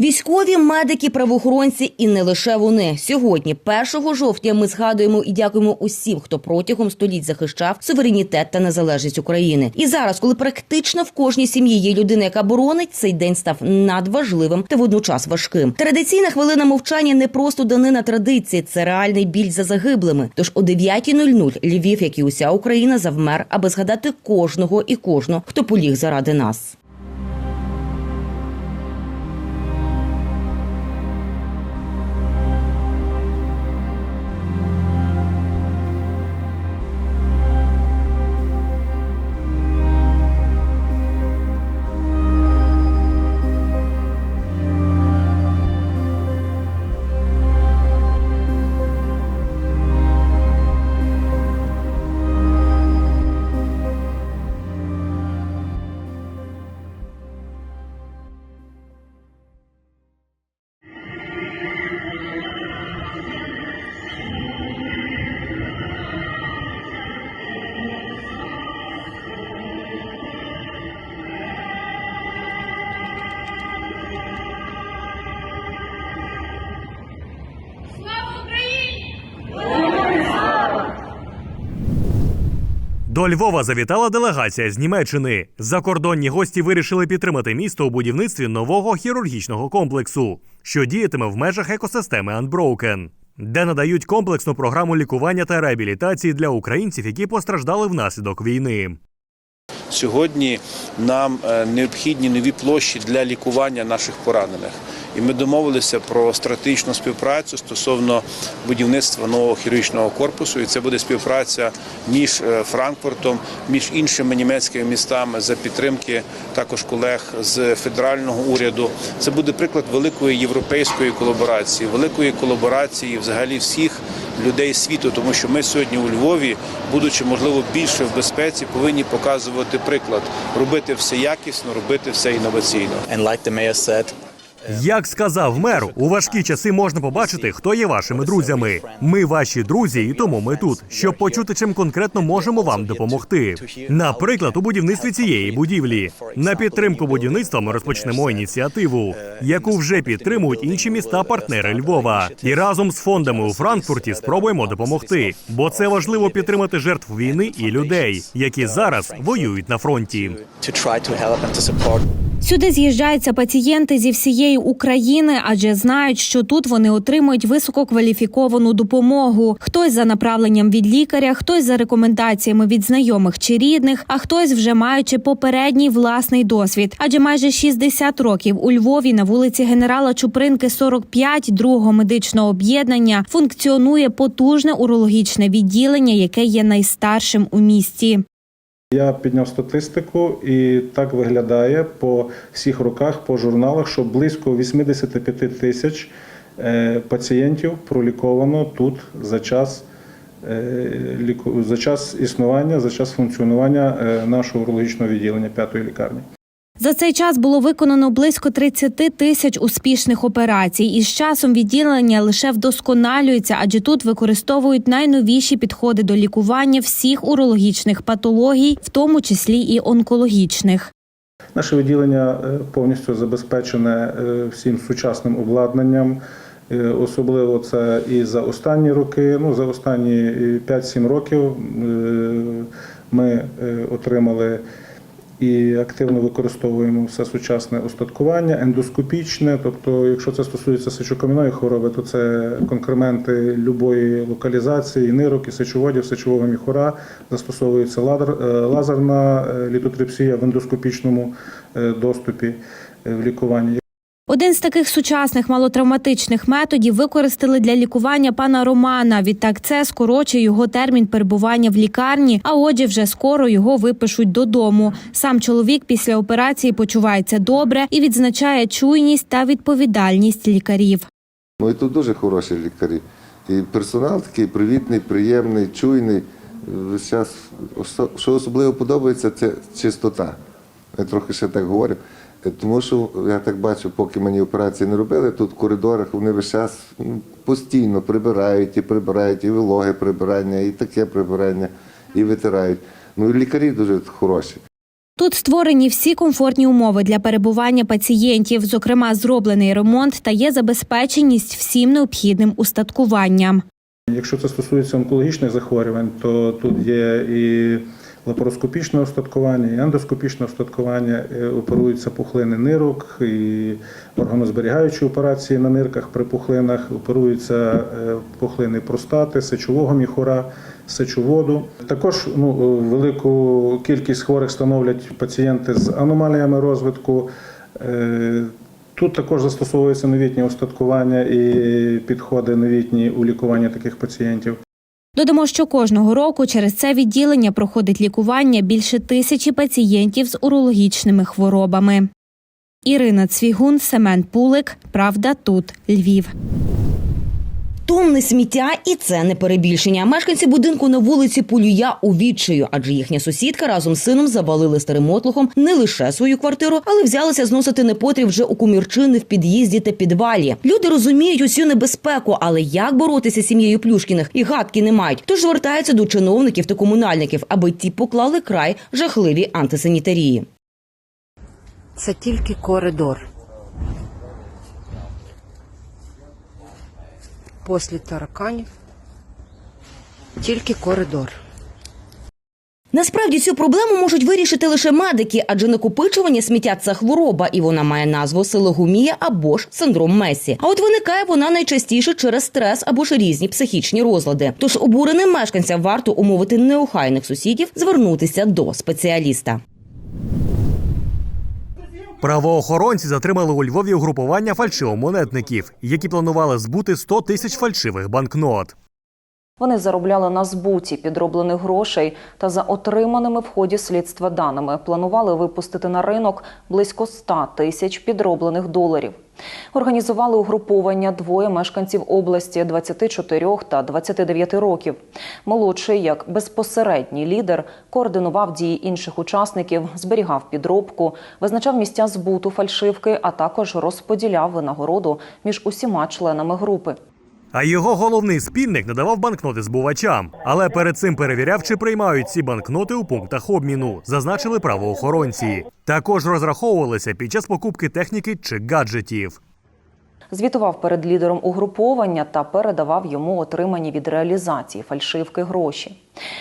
Військові, медики, правоохоронці і не лише вони. Сьогодні, 1 жовтня, ми згадуємо і дякуємо усім, хто протягом століть захищав суверенітет та незалежність України. І зараз, коли практично в кожній сім'ї є людина, яка боронить, цей день став надважливим та водночас важким. Традиційна хвилина мовчання не просто данина традиції, це реальний біль за загиблими. Тож о 9.00 Львів, як і уся Україна, завмер, аби згадати кожного і кожну, хто поліг заради нас. До Львова завітала делегація з Німеччини. Закордонні гості вирішили підтримати місто у будівництві нового хірургічного комплексу, що діятиме в межах екосистеми Unbroken, де надають комплексну програму лікування та реабілітації для українців, які постраждали внаслідок війни. Сьогодні нам е, необхідні нові площі для лікування наших поранених. І ми домовилися про стратегічну співпрацю стосовно будівництва нового хірургічного корпусу. І це буде співпраця між е, Франкфуртом, між іншими німецькими містами за підтримки також колег з федерального уряду. Це буде приклад великої європейської колаборації, великої колаборації взагалі всіх людей світу, тому що ми сьогодні у Львові, будучи можливо більше в безпеці, повинні показувати приклад, робити все якісно, робити все інноваційно. And like the mayor said, Як сказав мер, у важкі часи можна побачити, хто є вашими друзями. Ми ваші друзі, і тому ми тут, щоб почути, чим конкретно можемо вам допомогти. Наприклад, у будівництві цієї будівлі. На підтримку будівництва ми розпочнемо ініціативу, яку вже підтримують інші міста-партнери Львова. І разом з фондами у Франкфурті спробуємо допомогти, бо це важливо підтримати жертв війни і людей, які зараз воюють на фронті. Сюди з'їжджаються пацієнти зі всієї України, адже знають, що тут вони отримують висококваліфіковану допомогу. Хтось за направленням від лікаря, хтось за рекомендаціями від знайомих чи рідних, а хтось вже маючи попередній власний досвід. Адже майже 60 років у Львові на вулиці генерала Чупринки 45 другого медичного об'єднання функціонує потужне урологічне відділення, яке є найстаршим у місті. Я підняв статистику, і так виглядає по всіх роках, по журналах, що близько 85 тисяч е, пацієнтів проліковано тут за час, е, за час існування, за час функціонування е, нашого урологічного відділення п'ятої лікарні. За цей час було виконано близько 30 тисяч успішних операцій, і з часом відділення лише вдосконалюється, адже тут використовують найновіші підходи до лікування всіх урологічних патологій, в тому числі і онкологічних. Наше відділення е, повністю забезпечене е, всім сучасним обладнанням. Е, Особливо це і за останні роки, ну за останні е, 5-7 років ми отримали і активно використовуємо все сучасне остаткування, ендоскопічне. Тобто, якщо це стосується сечокам'яної хвороби, то це конкременти любої локалізації, нирок і сечоводів, сечового міхура, застосовується е, лазерна е, літотрипсія в ендоскопічному е, доступі в лікуванні. Один з таких сучасних малотравматичних методів використали для лікування пана Романа. Відтак це скорочує його термін перебування в лікарні, а отже, вже скоро його випишуть додому. Сам чоловік після операції почувається добре і відзначає чуйність та відповідальність лікарів. Ну і тут дуже хороші лікарі. І персонал такий привітний, приємний, чуйний. Осо- що особливо подобається, це чистота. Я трохи ще так говорю. Тому що я так бачу, поки мені операції не робили, тут в коридорах вони весь час ну, постійно прибирають, і прибирають, і вологе прибирання, і таке прибирання, і витирають. Ну і лікарі дуже хороші. Тут створені всі комфортні умови для перебування пацієнтів, зокрема, зроблений ремонт та є забезпеченість всім необхідним устаткуванням. Якщо це стосується онкологічних захворювань, то тут є і лапароскопічне остаткування, і ендоскопічне остаткування, е, оперуються пухлини нирок, і органозберігаючі операції на нирках при пухлинах, оперуються е, пухлини простати, сечового міхура, сечоводу. Також ну, е, велику кількість хворих становлять пацієнти з аномаліями розвитку. Тут також застосовуються новітні остаткування і підходи новітні у лікуванні таких пацієнтів. Додамо, що кожного року через це відділення проходить лікування більше тисячі пацієнтів з урологічними хворобами. Ірина Цвігун, Семен Пулик. Правда, тут Львів. Тонни сміття, і це не перебільшення. Мешканці будинку на вулиці Полюя у відчаю, адже їхня сусідка разом з сином завалили старим мотлухом не лише свою квартиру, але взялися зносити непотріб вже у комірчини в під'їзді та підвалі. Люди розуміють усю небезпеку, але як боротися з сім'єю Плюшкіних і гадки не мають. Тож звертаються до чиновників та комунальників, аби ті поклали край жахливій антисанітарії. Це тільки коридор. Після тараканів тільки коридор. Насправді цю проблему можуть вирішити лише медики, адже накопичування сміття це хвороба, і вона має назву силогумія або ж синдром Месі. А от виникає вона найчастіше через стрес або ж різні психічні розлади. Тож обуреним мешканцям варто умовити неохайних сусідів звернутися до спеціаліста. Правоохоронці затримали у Львові угрупування фальшивомонетників, які планували збути 100 тисяч фальшивих банкнот. Вони заробляли на збуті підроблених грошей та за отриманими в ході слідства даними планували випустити на ринок близько 100 тисяч підроблених доларів. Організували угруповання двоє мешканців області 24 та 29 років. Молодший, як безпосередній лідер, координував дії інших учасників, зберігав підробку, визначав місця збуту фальшивки, а також розподіляв винагороду між усіма членами групи. А його головний спільник надавав банкноти збувачам, але перед цим перевіряв, чи приймають ці банкноти у пунктах обміну, зазначили правоохоронці. Також розраховувалися під час покупки техніки чи гаджетів. Звітував перед лідером угруповання та передавав йому отримані від реалізації фальшивки гроші.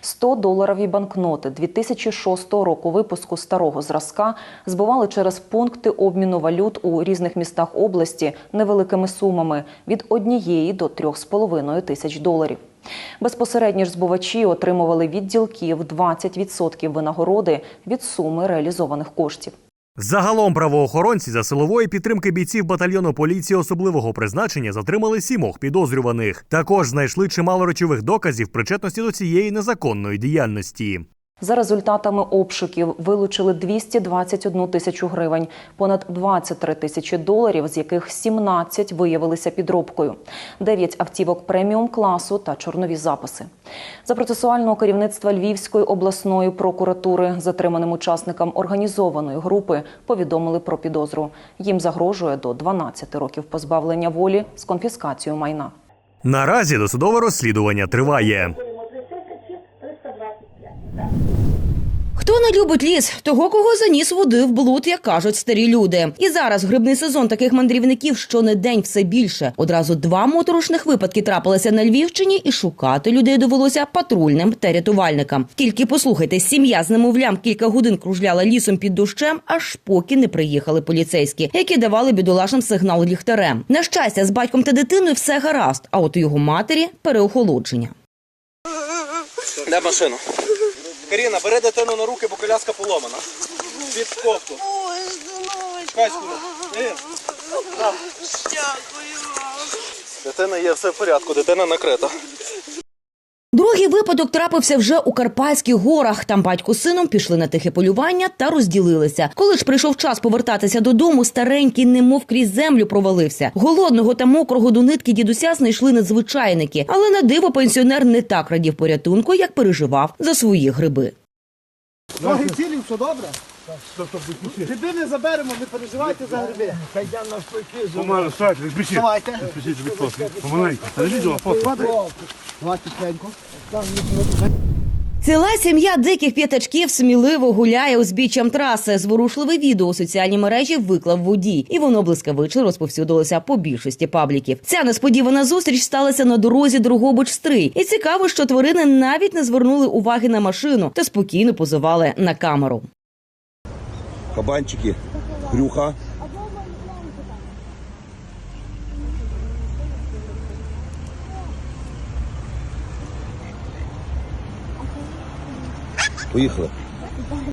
100 доларові банкноти 2006 року випуску старого зразка збивали через пункти обміну валют у різних містах області невеликими сумами від однієї до 3,5 тисяч доларів. Безпосередні ж збувачі отримували від ділків 20% винагороди від суми реалізованих коштів. Загалом правоохоронці за силової підтримки бійців батальйону поліції особливого призначення затримали сімох підозрюваних. Також знайшли чимало речових доказів причетності до цієї незаконної діяльності. За результатами обшуків вилучили 221 тисячу гривень, понад 23 тисячі доларів, з яких 17 виявилися підробкою, 9 автівок преміум класу та чорнові записи. За процесуального керівництва Львівської обласної прокуратури затриманим учасникам організованої групи повідомили про підозру. Їм загрожує до 12 років позбавлення волі з конфіскацією майна. Наразі досудове розслідування триває. Хто не любить ліс, того кого заніс води в блуд, як кажуть старі люди. І зараз грибний сезон таких мандрівників щонедень все більше. Одразу два моторошних випадки трапилися на Львівщині, і шукати людей довелося патрульним та рятувальникам. Тільки послухайте, сім'я з немовлям кілька годин кружляла лісом під дощем, аж поки не приїхали поліцейські, які давали бідолашам сигнал ліхтарем. На щастя, з батьком та дитиною все гаразд. А от у його матері переохолодження. Де машину? Каріна, бери дитину на руки, бо коляска поломана. Під кофту. Скуди. Е. Дитина є, все в порядку, дитина накрита. Другий випадок трапився вже у Карпатських горах. Там батько з сином пішли на тихе полювання та розділилися. Коли ж прийшов час повертатися додому, старенький, немов крізь землю провалився. Голодного та мокрого до нитки дідуся знайшли надзвичайники, але на диво пенсіонер не так радів порятунку, як переживав за свої гриби. Ноги цілі, все добре? Гриби не заберемо, не переживайте за гриби. Помалу, стойте, спішіть. Давайте. Спішіть, будь ласка. Помаленьку. Та не відео, фото. Давайте тихенько. Ціла сім'я диких п'ятачків сміливо гуляє узбіччям траси. Зворушливе відео у соціальній мережі виклав водій, і воно блискавично розповсюдилося по більшості пабліків. Ця несподівана зустріч сталася на дорозі Дрогобич стрий І цікаво, що тварини навіть не звернули уваги на машину та спокійно позували на камеру. Кабанчики, брюха. Поїхали.